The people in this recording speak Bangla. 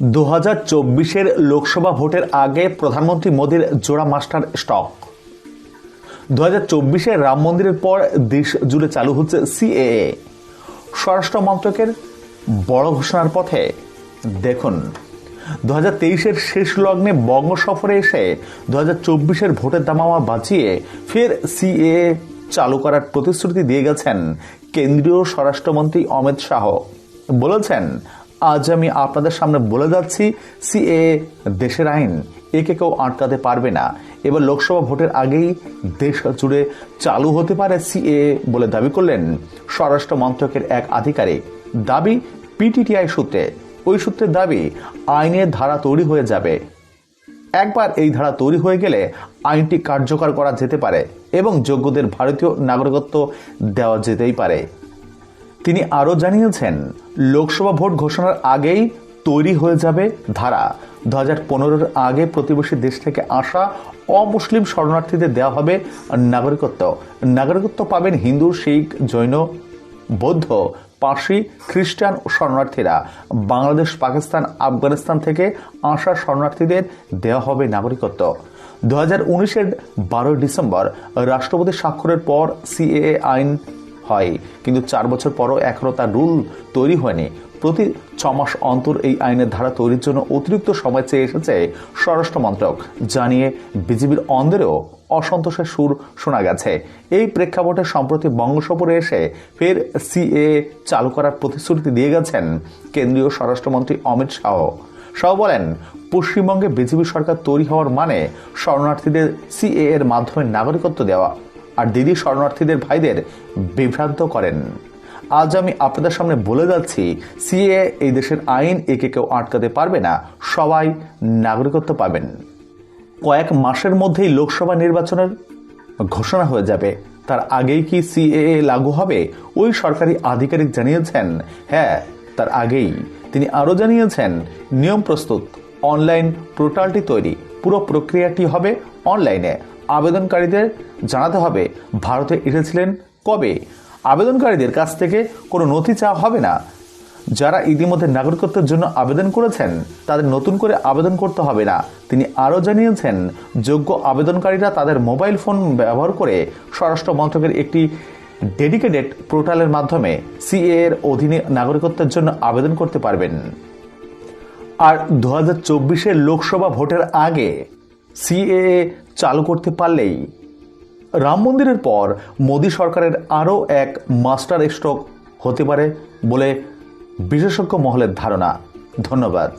দু হাজার চব্বিশের লোকসভা ভোটের আগে প্রধানমন্ত্রী মোদীর জোড়া মাস্টার স্টক। দু হাজার চব্বিশের রাম মন্দিরের পর দেশ জুড়ে চালু হচ্ছে সিএএ। স্বরাষ্ট্র মন্ত্রকের বড় ঘোষণার পথে দেখুন দু হাজার তেইশের শেষ লগ্নে বঙ্গ সফরে এসে দু হাজার চব্বিশের ভোটের দামামা বাঁচিয়ে ফের সিএ চালু করার প্রতিশ্রুতি দিয়ে গেছেন কেন্দ্রীয় স্বরাষ্ট্রমন্ত্রী অমিত শাহ। বলেছেন আজ আমি আপনাদের সামনে বলে যাচ্ছি, সিএ দেশের আইন একে কেউ আটকাতে পারবে না। এবার লোকসভা ভোটের আগেই দেশ জুড়ে চালু হতে পারে সিএ বলে দাবি করলেন স্বরাষ্ট্র মন্ত্রকের এক আধিকারিক। দাবি পিটিটিআই সূত্রে। ওই সূত্রের দাবি, আইনের ধারা তৈরি হয়ে যাবে। একবার এই ধারা তৈরি হয়ে গেলে আইনটি কার্যকর করা যেতে পারে এবং যোগ্যদের ভারতীয় নাগরিকত্ব দেওয়া যেতেই পারে। তিনি আরও জানিয়েছেন, লোকসভা ভোট ঘোষণার আগেই তৈরি হয়ে যাবে ধারা। দু হাজার পনেরোর আগে প্রতিবেশী দেশ থেকে আসা অমুসলিম শরণার্থীদের দেওয়া হবে নাগরিকত্ব। নাগরিকত্ব পাবেন হিন্দু, শিখ, জৈন, বৌদ্ধ, পার্সি, খ্রিস্টান শরণার্থীরা। বাংলাদেশ, পাকিস্তান, আফগানিস্তান থেকে আসা শরণার্থীদের দেওয়া হবে নাগরিকত্ব। দু হাজার উনিশের বারোই ডিসেম্বর রাষ্ট্রপতি স্বাক্ষরের পর সিএএ আইন হয়। কিন্তু চার বছর পরও এখনও তার রুল তৈরি হয়নি। প্রতি ছ মাস অন্তর এই আইনের ধারা তৈরির জন্য অতিরিক্ত সময় চেয়ে এসেছে স্বরাষ্ট্র মন্ত্রক, জানিয়ে বিজেপির অন্দরেও অসন্তোষের সুর শোনা গেছে। এই প্রেক্ষাপটে সম্প্রতি বঙ্গ সফরে এসে ফের সিএ চালু করার প্রতিশ্রুতি দিয়ে গেছেন কেন্দ্রীয় স্বরাষ্ট্রমন্ত্রী অমিত শাহ। শাহ বলেন, পশ্চিমবঙ্গে বিজেপি সরকার তৈরি হওয়ার মানে শরণার্থীদের সিএ এর মাধ্যমে নাগরিকত্ব দেওয়া। আর দিদি শরণার্থীদের ভাইদের বিভ্রান্ত করেন। আজ আমি আপনাদের সামনে বলে যাচ্ছি, সিএ এই দেশের আইন একে কেউ আটকাতে পারবে না, সবাই নাগরিকত্ব পাবেন। কয়েক মাসের মধ্যেই লোকসভা নির্বাচনের ঘোষণা হয়ে যাবে। তার আগেই কি সিএএ লাগু হবে? ওই সরকারি আধিকারিক জানিয়েছেন। হ্যাঁ তার আগেই। তিনি আরও জানিয়েছেন, নিয়ম প্রস্তুত, অনলাইন পোর্টালটি তৈরি, পুরো প্রক্রিয়াটি হবে অনলাইনে। আবেদনকারীদের জানাতে হবে, ভারতে এসেছিলেন কবে? আবেদনকারীদের কাছ থেকে কোনো নথি চাওয়া হবে না। যারা ইতিমধ্যে নাগরিকত্বের জন্য আবেদন করেছেন, তাদের নতুন করে আবেদন করতে হবে না। তিনি আরও জানিয়েছেন, যোগ্য আবেদনকারীরা তাদের মোবাইল ফোন ব্যবহার করে স্বরাষ্ট্র মন্ত্রকের একটি ডেডিকেটেড পোর্টালের মাধ্যমে সিএ এর অধীনে নাগরিকত্বের জন্য আবেদন করতে পারবেন। আর দু হাজার লোকসভা ভোটের আগে সিএএ চালু করতে পারলেই রাম মন্দিরের পর মোদী সরকারের আরও এক মাস্টার স্ট্রোক হতে পারে বলে বিশেষজ্ঞ মহলের ধারণা। ধন্যবাদ।